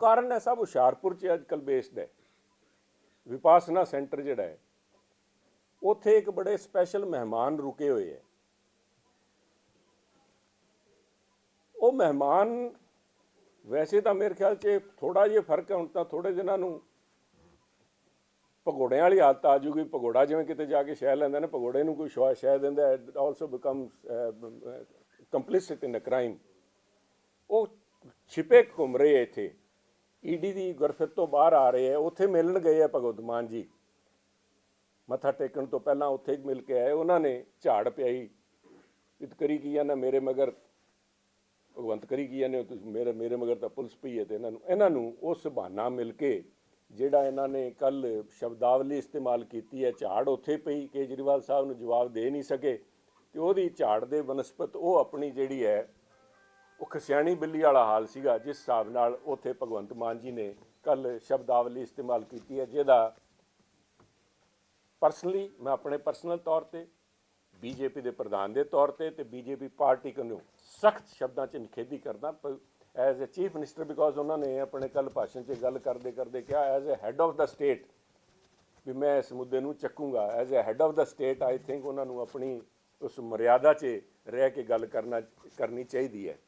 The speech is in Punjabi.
ਕਾਰਨ ਹੈ ਸਭ ਹੁਸ਼ਿਆਰਪੁਰ 'ਚ ਅੱਜ ਕੱਲ੍ਹ ਬੇਸਡ ਹੈ ਵਿਪਾਸਨਾ ਸੈਂਟਰ ਜਿਹੜਾ ਹੈ, ਉੱਥੇ ਇੱਕ ਬੜੇ ਸਪੈਸ਼ਲ ਮਹਿਮਾਨ ਰੁਕੇ ਹੋਏ ਹੈ। ਉਹ ਮਹਿਮਾਨ ਵੈਸੇ ਤਾਂ ਮੇਰੇ ਖਿਆਲ 'ਚ ਥੋੜਾ ਜਿਹਾ ਫ਼ਰਕ ਹੈ, ਹੁਣ ਤਾਂ ਥੋੜੇ ਦਿਨਾਂ ਨੂੰ ਪਕੌੜਿਆਂ ਵਾਲੀ ਹਾਲਤ ਆ ਜੂਗੀ। ਪਕੌੜਾ ਜਿਵੇਂ ਕਿਤੇ ਜਾ ਕੇ ਸ਼ਹਿ ਲੈਂਦਾ ਨੇ ਪਕੌੜੇ ਨੂੰ ਕੋਈ ਸ਼ੌ- ਸ਼ਹਿ ਦਿੰਦਾ also become complicit in a crime ਉਹ ਛਿਪੇ ਘੁੰਮ ਰਹੇ ਹੈ ਇੱਥੇ। ਈਡੀ ਦੀ ਗੁਰਫਿਤ ਤੋਂ ਬਾਹਰ ਆ ਰਹੇ ਹੈ, ਉੱਥੇ ਮਿਲਣ ਗਏ ਆ ਭਗਵੰਤ ਮਾਨ ਜੀ। ਮੱਥਾ ਟੇਕਣ ਤੋਂ ਪਹਿਲਾਂ ਉੱਥੇ ਮਿਲ ਕੇ ਆਏ, ਉਹਨਾਂ ਨੇ ਝਾੜ ਪਿਆਈ ਇਤ ਕੀ ਆ ਨਾ ਮੇਰੇ ਮਗਰ? ਭਗਵੰਤ ਕਰੀ ਕੀ ਜਾਂਦੇ ਤੁਸੀਂ? ਮੇਰੇ ਮੇਰੇ ਮਗਰ ਤਾਂ ਪੁਲਿਸ ਪਈ ਹੈ ਤੇ ਇਹਨਾਂ ਨੂੰ ਇਹਨਾਂ ਨੂੰ ਉਸ ਬਹਾਨਾ ਮਿਲ ਕੇ ਜਿਹੜਾ ਇਹਨਾਂ ਨੇ ਕੱਲ ਸ਼ਬਦਾਵਲੀ ਇਸਤੇਮਾਲ ਕੀਤੀ ਹੈ, ਝਾੜ ਉੱਥੇ ਪਈ, ਕੇਜਰੀਵਾਲ ਸਾਹਿਬ ਨੂੰ ਜਵਾਬ ਦੇ ਨਹੀਂ ਸਕੇ, ਤੇ ਉਹਦੀ ਝਾੜ ਦੇ ਬਨਸਪਤ ਉਹ ਆਪਣੀ ਜਿਹੜੀ ਹੈ ਉਹ ਖਸਿਆਣੀ ਬਿੱਲੀ ਵਾਲਾ ਹਾਲ ਸੀਗਾ, ਜਿਸ ਹਿਸਾਬ ਨਾਲ ਉੱਥੇ ਭਗਵੰਤ ਮਾਨ ਜੀ ਨੇ ਕੱਲ ਸ਼ਬਦਾਵਲੀ ਇਸਤੇਮਾਲ ਕੀਤੀ ਹੈ, ਜਿਹਦਾ ਪਰਸਨਲੀ ਮੈਂ ਆਪਣੇ ਪਰਸਨਲ ਤੌਰ ਤੇ ਬੀਜੇਪੀ ਦੇ ਪ੍ਰਧਾਨ ਦੇ ਤੌਰ ਤੇ ਤੇ ਬੀਜੇਪੀ ਪਾਰਟੀ ਨੂੰ ਸਖਤ ਸ਼ਬਦਾਂ 'ਚ ਨਿਖੇਧੀ ਕਰਦਾ as a chief minister because ਉਹਨਾਂ ਨੇ ਆਪਣੇ ਕੱਲ ਭਾਸ਼ਣ 'ਚ ਗੱਲ ਕਰਦੇ ਕਰਦੇ ਕਿਹਾ as a head of the state ਵੀ ਮੈਂ ਇਸ ਮੁੱਦੇ ਨੂੰ ਚੱਕੂੰਗਾ as a head of the state I think ਉਹਨਾਂ ਨੂੰ ਆਪਣੀ ਉਸ ਮਰਿਆਦਾ 'ਚ ਰਹਿ ਕੇ ਗੱਲ ਕਰਨਾ ਕਰਨੀ ਚਾਹੀਦੀ ਹੈ।